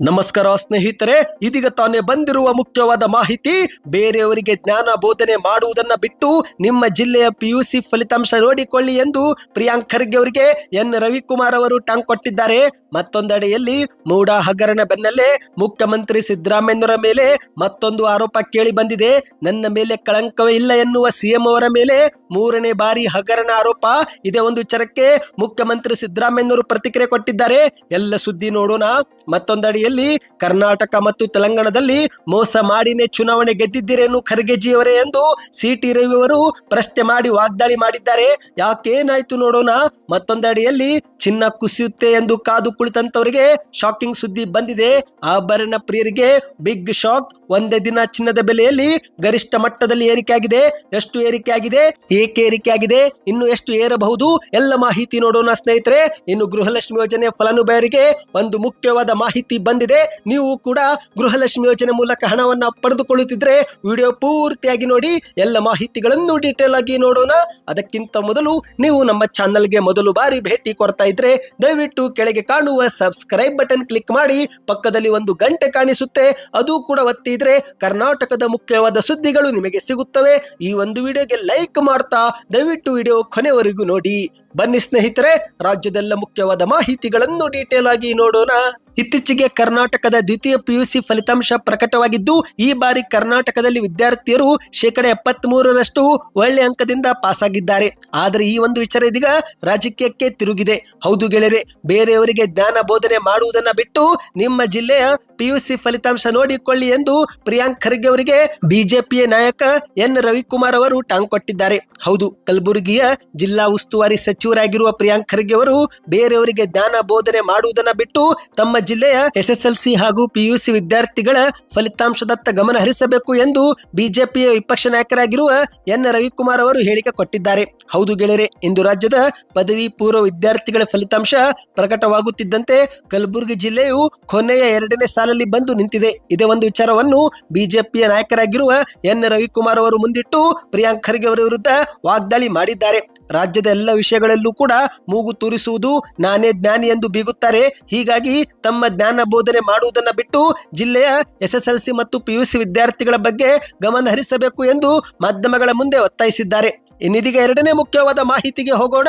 ನಮಸ್ಕಾರ ಸ್ನೇಹಿತರೆ, ಇದೀಗ ತಾನೇ ಬಂದಿರುವ ಮುಖ್ಯವಾದ ಮಾಹಿತಿ, ಬೇರೆಯವರಿಗೆ ಜ್ಞಾನ ಬೋಧನೆ ಮಾಡುವುದನ್ನ ಬಿಟ್ಟು ನಿಮ್ಮ ಜಿಲ್ಲೆಯ ಪಿಯುಸಿ ಫಲಿತಾಂಶ ನೋಡಿಕೊಳ್ಳಿ ಎಂದು ಪ್ರಿಯಾಂಕ್ ಖರ್ಗೆ ಅವರಿಗೆ ಎನ್ ರವಿಕುಮಾರ್ ಅವರು ಟಾಂಗ್ ಕೊಟ್ಟಿದ್ದಾರೆ. ಮತ್ತೊಂದೆಡೆಯಲ್ಲಿ ಮೂಡ ಹಗರಣ ಬೆನ್ನಲ್ಲೇ ಮುಖ್ಯಮಂತ್ರಿ ಸಿದ್ದರಾಮಯ್ಯನವರ ಮೇಲೆ ಮತ್ತೊಂದು ಆರೋಪ ಕೇಳಿ ಬಂದಿದೆ. ನನ್ನ ಮೇಲೆ ಕಳಂಕವೇ ಇಲ್ಲ ಎನ್ನುವ ಸಿಎಂ ಅವರ ಮೇಲೆ ಮೂರನೇ ಬಾರಿ ಹಗರಣ ಆರೋಪ. ಇದೇ ಒಂದು ವಿಚಾರಕ್ಕೆ ಮುಖ್ಯಮಂತ್ರಿ ಸಿದ್ದರಾಮಯ್ಯನವರು ಪ್ರತಿಕ್ರಿಯೆ ಕೊಟ್ಟಿದ್ದಾರೆ. ಎಲ್ಲ ಸುದ್ದಿ ನೋಡೋಣ. ಮತ್ತೊಂದಡಿಯಲ್ಲಿ ಕರ್ನಾಟಕ ಮತ್ತು ತೆಲಂಗಾಣದಲ್ಲಿ ಮೋಸ ಮಾಡಿನೇ ಚುನಾವಣೆ ಗೆದ್ದಿದ್ದೀರೇನು ಖರ್ಗೆಜಿಯವರೇ ಎಂದು ಸಿ ಟಿ ರವಿ ಅವರು ಪ್ರಶ್ನೆ ಮಾಡಿ ವಾಗ್ದಾಳಿ ಮಾಡಿದ್ದಾರೆ. ಯಾಕೇನಾಯ್ತು ನೋಡೋಣ. ಮತ್ತೊಂದಡಿಯಲ್ಲಿ ಚಿನ್ನ ಕುಸಿಯುತ್ತೆ ಎಂದು ಕಾದು ಕುಳಿತಂತವರಿಗೆ ಶಾಕಿಂಗ್ ಸುದ್ದಿ ಬಂದಿದೆ. ಆಭರಣ ಪ್ರಿಯರಿಗೆ ಬಿಗ್ ಶಾಕ್ ಒಂದೇ ದಿನ ಚಿನ್ನದ ಬೆಲೆಯಲ್ಲಿ ಗರಿಷ್ಠ ಮಟ್ಟದಲ್ಲಿ ಏರಿಕೆಯಾಗಿದೆ. ಎಷ್ಟು ಏರಿಕೆಯಾಗಿದೆ? ಏಕೆ ಏರಿಕೆಯಾಗಿದೆ? ಇನ್ನು ಎಷ್ಟು ಏರಬಹುದು? ಎಲ್ಲ ಮಾಹಿತಿ ನೋಡೋಣ ಸ್ನೇಹಿತರೆ. ಇನ್ನು ಗೃಹಲಕ್ಷ್ಮಿ ಯೋಜನೆ ಫಲಾನುಭವಿಯರಿಗೆ ಒಂದು ಮುಖ್ಯವಾದ ಮಾಹಿತಿ ಬಂದಿದೆ. ನೀವು ಕೂಡ ಗೃಹಲಕ್ಷ್ಮಿ ಯೋಜನೆ ಮೂಲಕ ಹಣವನ್ನ ಪಡೆದುಕೊಳ್ಳುತ್ತಿದ್ರೆ ವಿಡಿಯೋ ಪೂರ್ತಿಯಾಗಿ ನೋಡಿ. ಎಲ್ಲ ಮಾಹಿತಿಗಳನ್ನು ಡೀಟೇಲ್ ಆಗಿ ನೋಡೋಣ. ಅದಕ್ಕಿಂತ ಮೊದಲು ನೀವು ನಮ್ಮ ಚಾನಲ್ಗೆ ಮೊದಲು ಬಾರಿ ಭೇಟಿ ಕೊಡ್ತಾ ಇದ್ರೆ ದಯವಿಟ್ಟು ಕೆಳಗೆ ಕಾಣುವ ಸಬ್ಸ್ಕ್ರೈಬ್ ಬಟನ್ ಕ್ಲಿಕ್ ಮಾಡಿ ಪಕ್ಕದಲ್ಲಿ ಒಂದು ಗಂಟೆ ಕಾಣಿಸುತ್ತೆ. ಅದು ಕೂಡ ಒತ್ತಿದ್ರೆ ಕರ್ನಾಟಕದ ಮುಖ್ಯವಾದ ಸುದ್ದಿಗಳು ನಿಮಗೆ ಸಿಗುತ್ತವೆ. ಈ ಒಂದು ವಿಡಿಯೋಗೆ ಲೈಕ್ ಮಾಡ್ತಾ ದಯವಿಟ್ಟು ವಿಡಿಯೋ ಕೊನೆವರೆಗೂ ನೋಡಿ. ಬನ್ನಿ ಸ್ನೇಹಿತರೆ, ರಾಜ್ಯದೆಲ್ಲ ಮುಖ್ಯವಾದ ಮಾಹಿತಿಗಳನ್ನು ಡೀಟೇಲ್ ಆಗಿ ನೋಡೋಣ. ಇತ್ತೀಚೆಗೆ ಕರ್ನಾಟಕದ ದ್ವಿತೀಯ ಪಿಯುಸಿ ಫಲಿತಾಂಶ ಪ್ರಕಟವಾಗಿದ್ದು, ಈ ಬಾರಿ ಕರ್ನಾಟಕದಲ್ಲಿ ವಿದ್ಯಾರ್ಥಿಯರು ಶೇಕಡ ಎಪ್ಪತ್ತ್ ಮೂರರಷ್ಟು ಒಳ್ಳೆ ಅಂಕದಿಂದ ಪಾಸ್ ಆಗಿದ್ದಾರೆ ಆದರೆ ಈ ಒಂದು ವಿಚಾರ ಇದೀಗ ರಾಜಕೀಯಕ್ಕೆ ತಿರುಗಿದೆ. ಹೌದು ಗೆಳೆಯರೆ, ಬೇರೆಯವರಿಗೆ ಜ್ಞಾನ ಬೋಧನೆ ಮಾಡುವುದನ್ನ ಬಿಟ್ಟು ನಿಮ್ಮ ಜಿಲ್ಲೆಯ ಪಿಯುಸಿ ಫಲಿತಾಂಶ ನೋಡಿಕೊಳ್ಳಿ ಎಂದು ಪ್ರಿಯಾಂಕ್ ಖರ್ಗೆ ಅವರಿಗೆ ಬಿಜೆಪಿಯ ನಾಯಕ ಎನ್ ರವಿಕುಮಾರ್ ಅವರು ಟಾಂಗ್ ಕೊಟ್ಟಿದ್ದಾರೆ. ಹೌದು, ಕಲಬುರಗಿಯ ಜಿಲ್ಲಾ ಉಸ್ತುವಾರಿ ಸಚಿವರಾಗಿರುವ ಪ್ರಿಯಾಂಕ್ ಖರ್ಗೆ ಅವರು ಬೇರೆಯವರಿಗೆ ಜ್ಞಾನ ಬೋಧನೆ ಮಾಡುವುದನ್ನ ಬಿಟ್ಟು ತಮ್ಮ ಜಿಲ್ಲೆಯ ಎಸ್ಎಸ್ಎಲ್ಸಿ ಹಾಗೂ ಪಿಯುಸಿ ವಿದ್ಯಾರ್ಥಿಗಳ ಫಲಿತಾಂಶದತ್ತ ಗಮನ ಹರಿಸಬೇಕು ಎಂದು ಬಿಜೆಪಿಯ ವಿಪಕ್ಷ ನಾಯಕರಾಗಿರುವ ಎನ್ ರವಿಕುಮಾರ್ ಅವರು ಹೇಳಿಕೆ ಕೊಟ್ಟಿದ್ದಾರೆ. ಹೌದು ಗೆಳೆಯರೆ, ಇಂದು ರಾಜ್ಯದ ಪದವಿ ಪೂರ್ವ ವಿದ್ಯಾರ್ಥಿಗಳ ಫಲಿತಾಂಶ ಪ್ರಕಟವಾಗುತ್ತಿದ್ದಂತೆ ಕಲಬುರಗಿ ಜಿಲ್ಲೆಯು ಕೊನೆಯ ಎರಡನೇ ಸಾಲಲ್ಲಿ ಬಂದು ನಿಂತಿದೆ. ಇದೇ ಒಂದು ವಿಚಾರವನ್ನು ಬಿಜೆಪಿಯ ನಾಯಕರಾಗಿರುವ ಎನ್ ರವಿಕುಮಾರ್ ಅವರು ಮುಂದಿಟ್ಟು ಪ್ರಿಯಾಂಕ್ ಖರ್ಗೆ ಅವರ ವಿರುದ್ಧ ವಾಗ್ದಾಳಿ ಮಾಡಿದ್ದಾರೆ. ರಾಜ್ಯದ ಎಲ್ಲ ವಿಷಯಗಳಲ್ಲೂ ಕೂಡ ಮೂಗು ತೂರಿಸುವುದು ನಾನೇ ಜ್ಞಾನಿ ಎಂದು ಬೀಗುತ್ತಾರೆ. ಹೀಗಾಗಿ ತಮ್ಮ ಜ್ಞಾನ ಬೋಧನೆ ಮಾಡುವುದನ್ನ ಬಿಟ್ಟು ಜಿಲ್ಲೆಯ ಎಸ್ಎಸ್ಎಲ್ಸಿ ಮತ್ತು ಪಿಯುಸಿ ವಿದ್ಯಾರ್ಥಿಗಳ ಬಗ್ಗೆ ಗಮನ ಹರಿಸಬೇಕು ಎಂದು ಮಾಧ್ಯಮಗಳ ಮುಂದೆ ಒತ್ತಾಯಿಸಿದ್ದಾರೆ. ಇನ್ನಿದೀಗ ಎರಡನೇ ಮುಖ್ಯವಾದ ಮಾಹಿತಿಗೆ ಹೋಗೋಣ.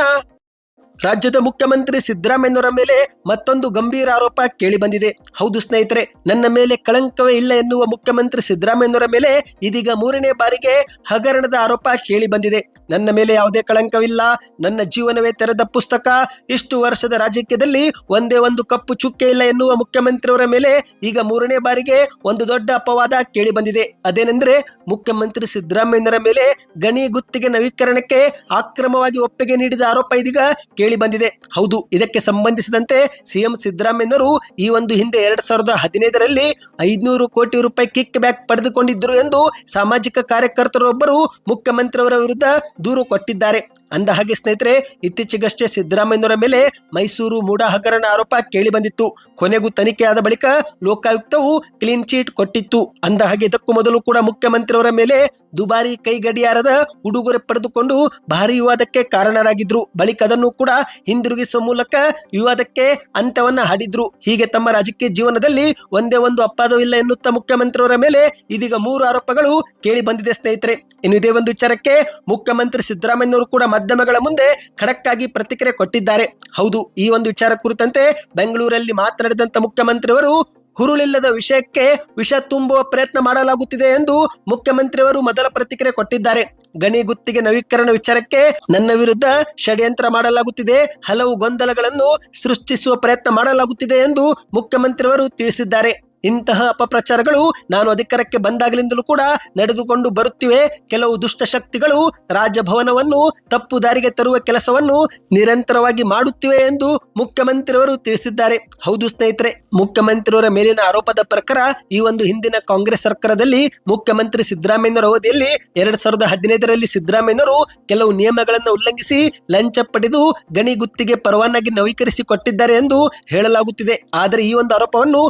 ರಾಜ್ಯದ ಮುಖ್ಯಮಂತ್ರಿ ಸಿದ್ದರಾಮಯ್ಯನವರ ಮೇಲೆ ಮತ್ತೊಂದು ಗಂಭೀರ ಆರೋಪ ಕೇಳಿ ಬಂದಿದೆ ಹೌದು ಸ್ನೇಹಿತರೆ, ನನ್ನ ಮೇಲೆ ಕಳಂಕವೇ ಇಲ್ಲ ಎನ್ನುವ ಮುಖ್ಯಮಂತ್ರಿ ಸಿದ್ದರಾಮಯ್ಯನವರ ಮೇಲೆ ಇದೀಗ ಮೂರನೇ ಬಾರಿಗೆ ಹಗರಣದ ಆರೋಪ ಕೇಳಿ ಬಂದಿದೆ ನನ್ನ ಮೇಲೆ ಯಾವುದೇ ಕಳಂಕವಿಲ್ಲ, ನನ್ನ ಜೀವನವೇ ತೆರೆದ ಪುಸ್ತಕ, ಇಷ್ಟು ವರ್ಷದ ರಾಜಕೀಯದಲ್ಲಿ ಒಂದೇ ಒಂದು ಕಪ್ಪು ಚುಕ್ಕೆ ಇಲ್ಲ ಎನ್ನುವ ಮುಖ್ಯಮಂತ್ರಿಯವರ ಮೇಲೆ ಈಗ ಮೂರನೇ ಬಾರಿಗೆ ಒಂದು ದೊಡ್ಡ ಅಪವಾದ ಕೇಳಿ ಬಂದಿದೆ ಅದೇನೆಂದ್ರೆ, ಮುಖ್ಯಮಂತ್ರಿ ಸಿದ್ದರಾಮಯ್ಯನವರ ಮೇಲೆ ಗಣಿ ಗುತ್ತಿಗೆ ನವೀಕರಣಕ್ಕೆ ಅಕ್ರಮವಾಗಿ ಒಪ್ಪಿಗೆ ನೀಡಿದ ಆರೋಪ ಇದೀಗ ಕೇಳಿ ಬಂದಿದೆ. ಹೌದು, ಇದಕ್ಕೆ ಸಂಬಂಧಿಸಿದಂತೆ ಸಿಎಂ ಸಿದ್ದರಾಮಯ್ಯನವರು ಈ ಒಂದು ಹಿಂದೆ ಎರಡ್ ಸಾವಿರದ ಹದಿನೈದರಲ್ಲಿ ಐದುನೂರು ಕೋಟಿ ರೂಪಾಯಿ ಕಿಕ್ ಬ್ಯಾಕ್ ಪಡೆದುಕೊಂಡಿದ್ದರು ಎಂದು ಸಾಮಾಜಿಕ ಕಾರ್ಯಕರ್ತರೊಬ್ಬರು ಮುಖ್ಯಮಂತ್ರಿಯವರ ವಿರುದ್ಧ ದೂರು ಕೊಟ್ಟಿದ್ದಾರೆ. ಅಂದ ಹಾಗೆ ಸ್ನೇಹಿತರೆ, ಇತ್ತೀಚೆಗಷ್ಟೇ ಸಿದ್ದರಾಮಯ್ಯನವರ ಮೇಲೆ ಮೈಸೂರು ಮೂಡ ಹಗರಣ ಆರೋಪ ಕೇಳಿ ಬಂದಿತ್ತು ಕೊನೆಗೂ ತನಿಖೆಯಾದ ಬಳಿಕ ಲೋಕಾಯುಕ್ತವು ಕ್ಲೀನ್ ಚೀಟ್ ಕೊಟ್ಟಿತ್ತು. ಅಂದ ಹಾಗೆ ಇದಕ್ಕೂ ಮೊದಲು ಕೂಡ ಮುಖ್ಯಮಂತ್ರಿಯವರ ಮೇಲೆ ದುಬಾರಿ ಕೈ ಗಡಿಯಾರದ ಉಡುಗೊರೆ ಪಡೆದುಕೊಂಡು ಭಾರಿ ವಿವಾದಕ್ಕೆ ಕಾರಣರಾಗಿದ್ರು. ಬಳಿಕ ಅದನ್ನು ಕೂಡ ಹಿಂದಿರುಗಿಸುವ ಮೂಲಕ ವಿವಾದಕ್ಕೆ ಅಂತ್ಯವನ್ನ ಹಾಡಿದ್ರು. ಹೀಗೆ ತಮ್ಮ ರಾಜಕೀಯ ಜೀವನದಲ್ಲಿ ಒಂದೇ ಒಂದು ಅಪ್ಪಾದವಿಲ್ಲ ಎನ್ನುತ್ತಾ ಮುಖ್ಯಮಂತ್ರಿಯವರ ಮೇಲೆ ಇದೀಗ ಮೂರು ಆರೋಪಗಳು ಕೇಳಿ ಬಂದಿದೆ ಸ್ನೇಹಿತರೆ. ಇನ್ನು ಇದೇ ಒಂದು ವಿಚಾರಕ್ಕೆ ಮುಖ್ಯಮಂತ್ರಿ ಸಿದ್ದರಾಮಯ್ಯನವರು ಕೂಡ ಮಾಧ್ಯಮಗಳ ಮುಂದೆ ಖಡಕ್ ಆಗಿ ಪ್ರತಿಕ್ರಿಯೆ ಕೊಟ್ಟಿದ್ದಾರೆ. ಹೌದು, ಈ ಒಂದು ವಿಚಾರ ಕುರಿತಂತೆ ಬೆಂಗಳೂರಲ್ಲಿ ಮಾತನಾಡಿದಂತ ಮುಖ್ಯಮಂತ್ರಿಯವರು ಹುರುಳಿಲ್ಲದ ವಿಷಯಕ್ಕೆ ವಿಷ ತುಂಬುವ ಪ್ರಯತ್ನ ಮಾಡಲಾಗುತ್ತಿದೆ ಎಂದು ಮುಖ್ಯಮಂತ್ರಿಯವರು ಮೊದಲ ಪ್ರತಿಕ್ರಿಯೆ ಕೊಟ್ಟಿದ್ದಾರೆ. ಗಣಿ ಗುತ್ತಿಗೆ ನವೀಕರಣ ವಿಚಾರಕ್ಕೆ ನನ್ನ ವಿರುದ್ಧ ಷಡ್ಯಂತ್ರ ಮಾಡಲಾಗುತ್ತಿದೆ. ಹಲವು ಗೊಂದಲಗಳನ್ನು ಸೃಷ್ಟಿಸುವ ಪ್ರಯತ್ನ ಮಾಡಲಾಗುತ್ತಿದೆ ಎಂದು ಮುಖ್ಯಮಂತ್ರಿಯವರು ತಿಳಿಸಿದ್ದಾರೆ. ಇಂತಹ ಅಪಪ್ರಚಾರಗಳು ನಾನು ಅಧಿಕಾರಕ್ಕೆ ಬಂದಾಗಲಿಂದಲೂ ಕೂಡ ನಡೆದುಕೊಂಡು ಬರುತ್ತಿವೆ. ಕೆಲವು ದುಷ್ಟಶಕ್ತಿಗಳು ರಾಜಭವನವನ್ನು, ತಪ್ಪು ದಾರಿಗೆ ತರುವ ಕೆಲಸವನ್ನು ನಿರಂತರವಾಗಿ ಮಾಡುತ್ತಿವೆ ಎಂದು ಮುಖ್ಯಮಂತ್ರಿಯವರು ತಿಳಿಸಿದ್ದಾರೆ. ಹೌದು ಸ್ನೇಹಿತರೆ, ಮುಖ್ಯಮಂತ್ರಿಯವರ ಮೇಲಿನ ಆರೋಪದ ಪ್ರಕಾರ ಈ ಒಂದು ಹಿಂದಿನ ಕಾಂಗ್ರೆಸ್ ಸರ್ಕಾರದಲ್ಲಿ ಮುಖ್ಯಮಂತ್ರಿ ಸಿದ್ದರಾಮಯ್ಯನವರ ಅವಧಿಯಲ್ಲಿ ಎರಡ್ ಸಾವಿರದ ಹದಿನೈದರಲ್ಲಿ ಸಿದ್ದರಾಮಯ್ಯನವರು ಕೆಲವು ನಿಯಮಗಳನ್ನು ಉಲ್ಲಂಘಿಸಿ ಲಂಚ ಪಡೆದು ಗಣಿ ಗುತ್ತಿಗೆ ಪರವಾನಗಿ ನವೀಕರಿಸಿ ಕೊಟ್ಟಿದ್ದಾರೆ ಎಂದು ಹೇಳಲಾಗುತ್ತಿದೆ. ಆದರೆ ಈ ಒಂದು ಆರೋಪವನ್ನು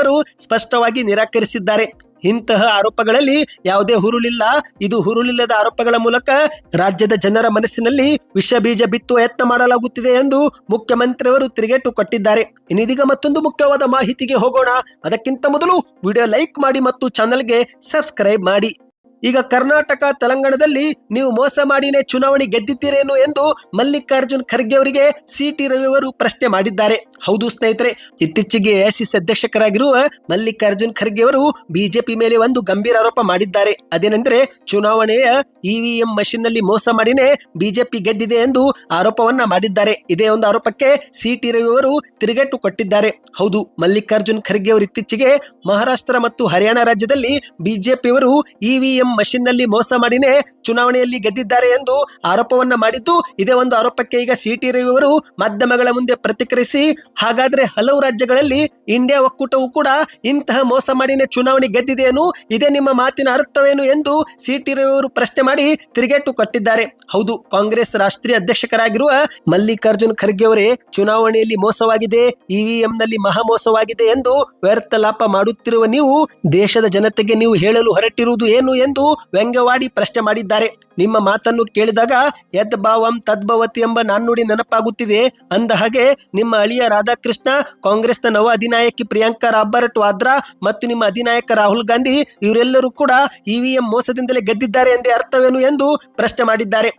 ಮುಖ್ಯಮಂತ್ರಿಯವರು ಸ್ಪಷ್ಟವಾಗಿ ನಿರಾಕರಿಸಿದ್ದಾರೆ. ಇಂತಹ ಆರೋಪಗಳಲ್ಲಿ ಯಾವುದೇ ಹುರುಳಿಲ್ಲ. ಇದು ಹುರುಳಿಲ್ಲದ ಆರೋಪಗಳ ಮೂಲಕ ರಾಜ್ಯದ ಜನರ ಮನಸ್ಸಿನಲ್ಲಿ ವಿಷ ಬೀಜ ಬಿತ್ತುವ ಯತ್ನ ಮಾಡಲಾಗುತ್ತಿದೆ ಎಂದು ಮುಖ್ಯಮಂತ್ರಿಯವರು ತಿರುಗೇಟು ಕೊಟ್ಟಿದ್ದಾರೆ. ಇನ್ನಿದೀಗ ಮತ್ತೊಂದು ಮುಖ್ಯವಾದ ಮಾಹಿತಿಗೆ ಹೋಗೋಣ. ಅದಕ್ಕಿಂತ ಮೊದಲು ವಿಡಿಯೋ ಲೈಕ್ ಮಾಡಿ ಮತ್ತು ಚಾನಲ್ಗೆ ಸಬ್ಸ್ಕ್ರೈಬ್ ಮಾಡಿ. ಈಗ ಕರ್ನಾಟಕ, ತೆಲಂಗಾಣದಲ್ಲಿ ನೀವು ಮೋಸ ಮಾಡಿನೇ ಚುನಾವಣೆ ಗೆದ್ದಿದ್ದೀರೇನು ಎಂದು ಮಲ್ಲಿಕಾರ್ಜುನ್ ಖರ್ಗೆ ಅವರಿಗೆ ಸಿ ಟಿ ರವಿ ಅವರು ಪ್ರಶ್ನೆ ಮಾಡಿದ್ದಾರೆ. ಹೌದು ಸ್ನೇಹಿತರೆ, ಇತ್ತೀಚೆಗೆ ಎಐಸಿಸಿ ಅಧ್ಯಕ್ಷಕರಾಗಿರುವ ಮಲ್ಲಿಕಾರ್ಜುನ್ ಖರ್ಗೆ ಅವರು ಬಿಜೆಪಿ ಮೇಲೆ ಒಂದು ಗಂಭೀರ ಆರೋಪ ಮಾಡಿದ್ದಾರೆ. ಅದೇನೆಂದರೆ ಚುನಾವಣೆಯ ಇವಿಎಂ ಮಷಿನ್ನಲ್ಲಿ ಮೋಸ ಮಾಡಿನೇ ಬಿಜೆಪಿ ಗೆದ್ದಿದೆ ಎಂದು ಆರೋಪವನ್ನ ಮಾಡಿದ್ದಾರೆ. ಇದೇ ಒಂದು ಆರೋಪಕ್ಕೆ ಸಿ ಟಿ ರವಿ ಅವರು ತಿರುಗೇಟು ಕೊಟ್ಟಿದ್ದಾರೆ. ಹೌದು, ಮಲ್ಲಿಕಾರ್ಜುನ್ ಖರ್ಗೆ ಅವರು ಇತ್ತೀಚೆಗೆ ಮಹಾರಾಷ್ಟ್ರ ಮತ್ತು ಹರಿಯಾಣ ರಾಜ್ಯದಲ್ಲಿ ಬಿಜೆಪಿಯವರು ಇವಿಎಂ ಮಷಿನ್ನಲ್ಲಿ ಮೋಸ ಮಾಡಿನೇ ಚುನಾವಣೆಯಲ್ಲಿ ಗೆದ್ದಿದ್ದಾರೆ ಎಂದು ಆರೋಪವನ್ನ ಮಾಡಿದ್ದು, ಇದೇ ಒಂದು ಆರೋಪಕ್ಕೆ ಈಗ ಸಿ ಟಿ ರವಿ ಅವರು ಮಾಧ್ಯಮಗಳ ಮುಂದೆ ಪ್ರತಿಕ್ರಿಯಿಸಿ, ಹಾಗಾದ್ರೆ ಹಲವು ರಾಜ್ಯಗಳಲ್ಲಿ ಇಂಡಿಯಾ ಒಕ್ಕೂಟವು ಕೂಡ ಇಂತಹ ಮೋಸ ಮಾಡಿನೇ ಚುನಾವಣೆ ಗೆದ್ದಿದೆಯೇನು? ಇದೇ ನಿಮ್ಮ ಮಾತಿನ ಅರ್ಥವೇನು ಎಂದು ಸಿ ಟಿ ರವಿ ಅವರು ಪ್ರಶ್ನೆ ಮಾಡಿ ತಿರುಗೇಟು ಕೊಟ್ಟಿದ್ದಾರೆ. ಹೌದು, ಕಾಂಗ್ರೆಸ್ ರಾಷ್ಟ್ರೀಯ ಅಧ್ಯಕ್ಷಕರಾಗಿರುವ ಮಲ್ಲಿಕಾರ್ಜುನ್ ಖರ್ಗೆ ಅವರೇ ಚುನಾವಣೆಯಲ್ಲಿ ಮೋಸವಾಗಿದೆ ಇವಿಎಂ ನಲ್ಲಿ ಮಹಾ ಮೋಸವಾಗಿದೆ ಎಂದು ವ್ಯರ್ಥ ಲಾಪ ಮಾಡುತ್ತಿರುವ ನೀವು ದೇಶದ ಜನತೆಗೆ ನೀವು ಹೇಳಲು ಹೊರಟಿರುವುದು ಏನು ಎಂದು ವ್ಯಂಗ್ಯವಾಡಿ ಪ್ರಶ್ನೆ ಮಾಡಿದ್ದಾರೆ. ನಿಮ್ಮ ಮಾತನ್ನು ಕೇಳಿದಾಗ ಯದ್ ಭಾವಂ ತದ್ಭವತಿ ಎಂಬ ನಾಣ್ಣುಡಿ ನೆನಪಾಗುತ್ತಿದೆ. ಅಂದ ಹಾಗೆ ನಿಮ್ಮ ಅಳಿಯ ರಾಧಾಕೃಷ್ಣ, ಕಾಂಗ್ರೆಸ್ನ ನವ ಅಧಿನಾಯಕಿ ಪ್ರಿಯಾಂಕಾ ರಾಬರ್ಟ್ ವಾದ್ರಾ ಮತ್ತು ನಿಮ್ಮ ಅಧಿನಾಯಕ ರಾಹುಲ್ ಗಾಂಧಿ ಇವರೆಲ್ಲರೂ ಕೂಡ ಇವಿಎಂ ಮೋಸದಿಂದಲೇ ಗೆದ್ದಿದ್ದಾರೆ ಎಂದೇ ಅರ್ಥವೇನು ಎಂದು ಪ್ರಶ್ನೆ ಮಾಡಿದ್ದಾರೆ.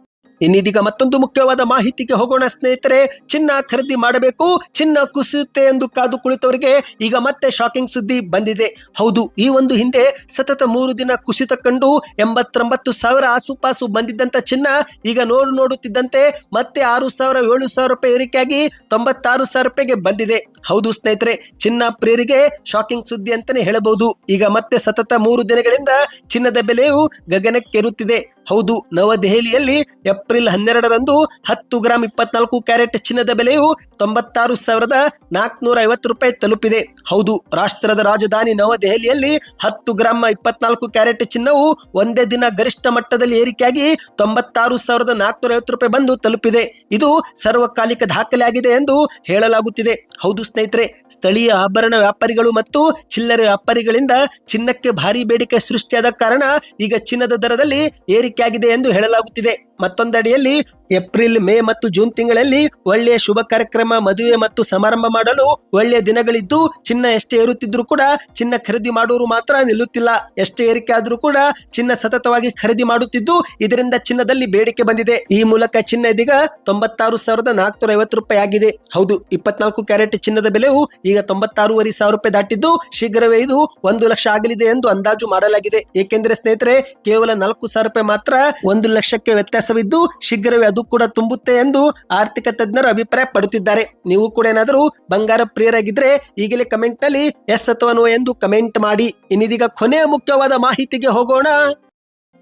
ಇನ್ನಿದೀಗ ಮತ್ತೊಂದು ಮುಖ್ಯವಾದ ಮಾಹಿತಿಗೆ ಹೋಗೋಣ ಸ್ನೇಹಿತರೆ, ಚಿನ್ನ ಖರೀದಿ ಮಾಡಬೇಕು, ಚಿನ್ನ ಕುಸಿಯುತ್ತೆ ಎಂದು ಕಾದು ಕುಳಿತವರಿಗೆ ಈಗ ಮತ್ತೆ ಶಾಕಿಂಗ್ ಸುದ್ದಿ ಬಂದಿದೆ. ಹೌದು, ಈ ಒಂದು ಹಿಂದೆ ಸತತ ಮೂರು ದಿನ ಕುಸಿತ ಕಂಡು ಎಂಬತ್ತೊಂಬತ್ತು ಸಾವಿರ ಆಸುಪಾಸು ಬಂದಿದ್ದಂತ ಚಿನ್ನ ಈಗ ನೋಡು ನೋಡುತ್ತಿದ್ದಂತೆ ಮತ್ತೆ ಆರು ಸಾವಿರ, ಏಳು ಸಾವಿರ ರೂಪಾಯಿ ಏರಿಕೆಯಾಗಿ ತೊಂಬತ್ತಾರು ಸಾವಿರ ರೂಪಾಯಿಗೆ ಬಂದಿದೆ. ಹೌದು ಸ್ನೇಹಿತರೆ, ಚಿನ್ನ ಪ್ರಿಯರಿಗೆ ಶಾಕಿಂಗ್ ಸುದ್ದಿ ಅಂತಾನೆ ಹೇಳಬಹುದು. ಈಗ ಮತ್ತೆ ಸತತ ಮೂರು ದಿನಗಳಿಂದ ಚಿನ್ನದ ಬೆಲೆಯು ಗಗನಕ್ಕೇರುತ್ತಿದೆ. ಹೌದು, ನವದೆಹಲಿಯಲ್ಲಿ ಏಪ್ರಿಲ್ ಹನ್ನೆರಡರಂದು ಹತ್ತು ಗ್ರಾಂ ಇಪ್ಪತ್ನಾಲ್ಕು ಕ್ಯಾರೆಟ್ ಚಿನ್ನದ ಬೆಲೆಯು ತೊಂಬತ್ತಾರು ಸಾವಿರದ ನಾಲ್ಕುನೂರ ಐವತ್ತು ರೂಪಾಯಿ ತಲುಪಿದೆ. ಹೌದು, ರಾಷ್ಟ್ರದ ರಾಜಧಾನಿ ನವದೆಹಲಿಯಲ್ಲಿ ಹತ್ತು ಗ್ರಾಂ ಇಪ್ಪತ್ನಾಲ್ಕು ಕ್ಯಾರೆಟ್ ಚಿನ್ನವು ಒಂದೇ ದಿನ ಗರಿಷ್ಠ ಮಟ್ಟದಲ್ಲಿ ಏರಿಕೆಯಾಗಿ ತೊಂಬತ್ತಾರು ಸಾವಿರದ ನಾಲ್ಕುನೂರ ಐವತ್ತು ರೂಪಾಯಿ ಬಂದು ತಲುಪಿದೆ. ಇದು ಸರ್ವಕಾಲಿಕ ದಾಖಲೆಯಾಗಿದೆ ಎಂದು ಹೇಳಲಾಗುತ್ತಿದೆ. ಹೌದು ಸ್ನೇಹಿತರೆ, ಸ್ಥಳೀಯ ಆಭರಣ ವ್ಯಾಪಾರಿಗಳು ಮತ್ತು ಚಿಲ್ಲರೆ ವ್ಯಾಪಾರಿಗಳಿಂದ ಚಿನ್ನಕ್ಕೆ ಭಾರಿ ಬೇಡಿಕೆ ಸೃಷ್ಟಿಯಾದ ಕಾರಣ ಈಗ ಚಿನ್ನದ ದರದಲ್ಲಿ ಏರಿಕೆಯಾಗಿದೆ ಎಂದು ಹೇಳಲಾಗುತ್ತಿದೆ. ಮತ್ತೊಂದಡಿಯಲ್ಲಿ ಏಪ್ರಿಲ್, ಮೇ ಮತ್ತು ಜೂನ್ ತಿಂಗಳಲ್ಲಿ ಒಳ್ಳೆಯ ಶುಭ ಕಾರ್ಯಕ್ರಮ, ಮದುವೆ ಮತ್ತು ಸಮಾರಂಭ ಮಾಡಲು ಒಳ್ಳೆಯ ದಿನಗಳಿದ್ದು, ಚಿನ್ನ ಎಷ್ಟೇ ಏರುತ್ತಿದ್ರು ಕೂಡ ಚಿನ್ನ ಖರೀದಿ ಮಾಡುವರು ಮಾತ್ರ ನಿಲ್ಲುತ್ತಿಲ್ಲ. ಎಷ್ಟೇ ಏರಿಕೆ ಆದರೂ ಕೂಡ ಚಿನ್ನ ಸತತವಾಗಿ ಖರೀದಿ ಮಾಡುತ್ತಿದ್ದು, ಇದರಿಂದ ಚಿನ್ನದಲ್ಲಿ ಬೇಡಿಕೆ ಬಂದಿದೆ. ಈ ಮೂಲಕ ಚಿನ್ನ ಇದೀಗ ತೊಂಬತ್ತಾರು ಸಾವಿರದ ನಾಲ್ಕುನೂರ ಐವತ್ತು ರೂಪಾಯಿ ಆಗಿದೆ. ಹೌದು, ಇಪ್ಪತ್ನಾಲ್ಕು ಕ್ಯಾರೆಟ್ ಚಿನ್ನದ ಬೆಲೆಯು ಈಗ ತೊಂಬತ್ತಾರೂವರೆ ಸಾವಿರ ರೂಪಾಯಿ ದಾಟಿದ್ದು, ಶೀಘ್ರವೇ ಇದು ಒಂದು ಲಕ್ಷ ಆಗಲಿದೆ ಎಂದು ಅಂದಾಜು ಮಾಡಲಾಗಿದೆ. ಏಕೆಂದರೆ ಸ್ನೇಹಿತರೆ, ಕೇವಲ ನಾಲ್ಕು ಸಾವಿರ ರೂಪಾಯಿ ಮಾತ್ರ ಒಂದು ಲಕ್ಷಕ್ಕೆ ವ್ಯತ್ಯಾಸವಿದ್ದು ಶೀಘ್ರವೇ ಅದು ಕೂಡ ತುಂಬುತ್ತೆ ಎಂದು ಆರ್ಥಿಕ ತಜ್ಞರು ಅಭಿಪ್ರಾಯ ಪಡುತ್ತಿದ್ದಾರೆ. ನೀವು ಕೂಡ ಏನಾದರೂ ಬಂಗಾರ ಪ್ರಿಯರಾಗಿದ್ರೆ ಈಗಲೇ ಕಮೆಂಟ್ನಲ್ಲಿ ಎಸ್ ಅಥವಾ ನೋ ಎಂದು ಕಮೆಂಟ್ ಮಾಡಿ. ಇನ್ನಿದೀಗ ಕೊನೆಯ ಮುಖ್ಯವಾದ ಮಾಹಿತಿಗೆ ಹೋಗೋಣ.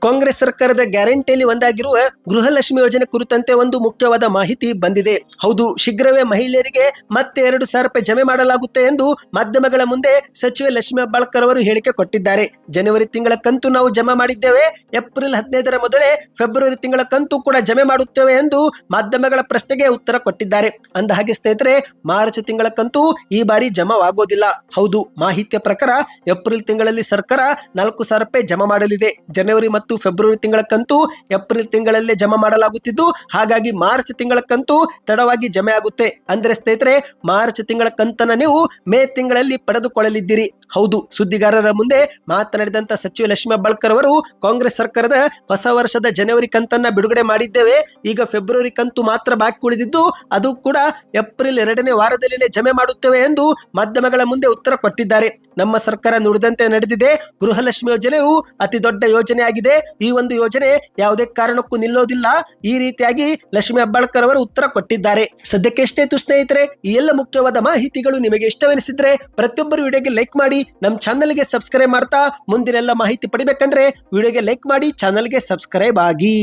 ಕಾಂಗ್ರೆಸ್ ಸರ್ಕಾರದ ಗ್ಯಾರಂಟಿಯಲ್ಲಿ ಒಂದಾಗಿರುವ ಗೃಹಲಕ್ಷ್ಮಿ ಯೋಜನೆ ಕುರಿತಂತೆ ಒಂದು ಮುಖ್ಯವಾದ ಮಾಹಿತಿ ಬಂದಿದೆ. ಹೌದು, ಶೀಘ್ರವೇ ಮಹಿಳೆಯರಿಗೆ ಮತ್ತೆ ಎರಡು ಸಾವಿರ ರೂಪಾಯಿ ಜಮೆ ಮಾಡಲಾಗುತ್ತೆ ಎಂದು ಮಾಧ್ಯಮಗಳ ಮುಂದೆ ಸಚಿವೆ ಲಕ್ಷ್ಮಿ ಹೆಬ್ಬಾಳ್ಕರ್ ಅವರು ಹೇಳಿಕೆ ಕೊಟ್ಟಿದ್ದಾರೆ. ಜನವರಿ ತಿಂಗಳ ಕಂತು ನಾವು ಜಮಾ ಮಾಡಿದ್ದೇವೆ, ಏಪ್ರಿಲ್ ಹದಿನೈದರ ಮೊದಲೇ ಫೆಬ್ರವರಿ ತಿಂಗಳ ಕಂತು ಕೂಡ ಜಮೆ ಮಾಡುತ್ತೇವೆ ಎಂದು ಮಾಧ್ಯಮಗಳ ಪ್ರಶ್ನೆಗೆ ಉತ್ತರ ಕೊಟ್ಟಿದ್ದಾರೆ. ಅಂದ ಹಾಗೆ ಸ್ನೇಹಿತರೆ, ಮಾರ್ಚ್ ತಿಂಗಳ ಕಂತು ಈ ಬಾರಿ ಜಮಾವಾಗೋದಿಲ್ಲ. ಹೌದು, ಮಾಹಿತಿಯ ಪ್ರಕಾರ ಏಪ್ರಿಲ್ ತಿಂಗಳಲ್ಲಿ ಸರ್ಕಾರ ನಾಲ್ಕು ಸಾವಿರ ರೂಪಾಯಿ ಜಮಾ ಮಾಡಲಿದೆ. ಜನವರಿ ಮತ್ತು ಫೆಬ್ರವರಿ ತಿಂಗಳ ಕಂತು ಏಪ್ರಿಲ್ ತಿಂಗಳಲ್ಲೇ ಜಮಾ ಮಾಡಲಾಗುತ್ತಿದ್ದು, ಹಾಗಾಗಿ ಮಾರ್ಚ್ ತಿಂಗಳ ಕಂತು ತಡವಾಗಿ ಜಮೆ ಆಗುತ್ತೆ. ಅಂದ್ರೆ ಸ್ನೇಹಿತರೆ, ಮಾರ್ಚ್ ತಿಂಗಳ ಕಂತನ್ನ ನೀವು ಮೇ ತಿಂಗಳಲ್ಲಿ ಪಡೆದುಕೊಳ್ಳಲಿದ್ದೀರಿ. ಹೌದು, ಸುದ್ದಿಗಾರರ ಮುಂದೆ ಮಾತನಾಡಿದಂತ ಸಚಿವ ಲಕ್ಷ್ಮಿ ಬಳ್ಕರ್ ಅವರು, ಕಾಂಗ್ರೆಸ್ ಸರ್ಕಾರದ ಹೊಸ ವರ್ಷದ ಜನವರಿ ಕಂತನ್ನ ಬಿಡುಗಡೆ ಮಾಡಿದ್ದೇವೆ. ಈಗ ಫೆಬ್ರವರಿ ಕಂತು ಮಾತ್ರ ಬಾಕಿ ಉಳಿದಿದ್ದು, ಅದು ಕೂಡ ಏಪ್ರಿಲ್ ಎರಡನೇ ವಾರದಲ್ಲಿನೇ ಜಮೆ ಮಾಡುತ್ತೇವೆ ಎಂದು ಮಾಧ್ಯಮಗಳ ಮುಂದೆ ಉತ್ತರ ಕೊಟ್ಟಿದ್ದಾರೆ. ನಮ್ಮ ಸರ್ಕಾರ ನುಡಿದಂತೆ ನಡೆದಿದೆ. ಗೃಹಲಕ್ಷ್ಮಿ ಯೋಜನೆಯು ಅತಿ ದೊಡ್ಡ ಯೋಜನೆ ಆಗಿದೆ ಈ ಒಂದು ಯೋಜನೆ ಯಾವುದೇ ಕಾರಣಕ್ಕೂ ನಿಲ್ಲೋದಿಲ್ಲ. ಈ ರೀತಿಯಾಗಿ ಲಕ್ಷ್ಮಿ ಹೆಬ್ಬಾಳ್ಕರ್ ಅವರು ಉತ್ತರ ಕೊಟ್ಟಿದ್ದಾರೆ. ಸದ್ಯಕ್ಕೆ ಎಷ್ಟೇತು ಸ್ನೇಹಿತರೆ, ಈ ಎಲ್ಲ ಮುಖ್ಯವಾದ ಮಾಹಿತಿಗಳು ನಿಮಗೆ ಇಷ್ಟವೆನಿಸಿದ್ರೆ ಪ್ರತಿಯೊಬ್ಬರು ವಿಡಿಯೋಗೆ ಲೈಕ್ ಮಾಡಿ, ನಮ್ಮ ಚಾನಲ್ಗೆ ಸಬ್ಸ್ಕ್ರೈಬ್ ಮಾಡ್ತಾ ಮುಂದಿನೆಲ್ಲ ಮಾಹಿತಿ ಪಡಿಬೇಕಂದ್ರೆ ವಿಡಿಯೋಗೆ ಲೈಕ್ ಮಾಡಿ, ಚಾನಲ್ಗೆ ಸಬ್ಸ್ಕ್ರೈಬ್ ಆಗಿ.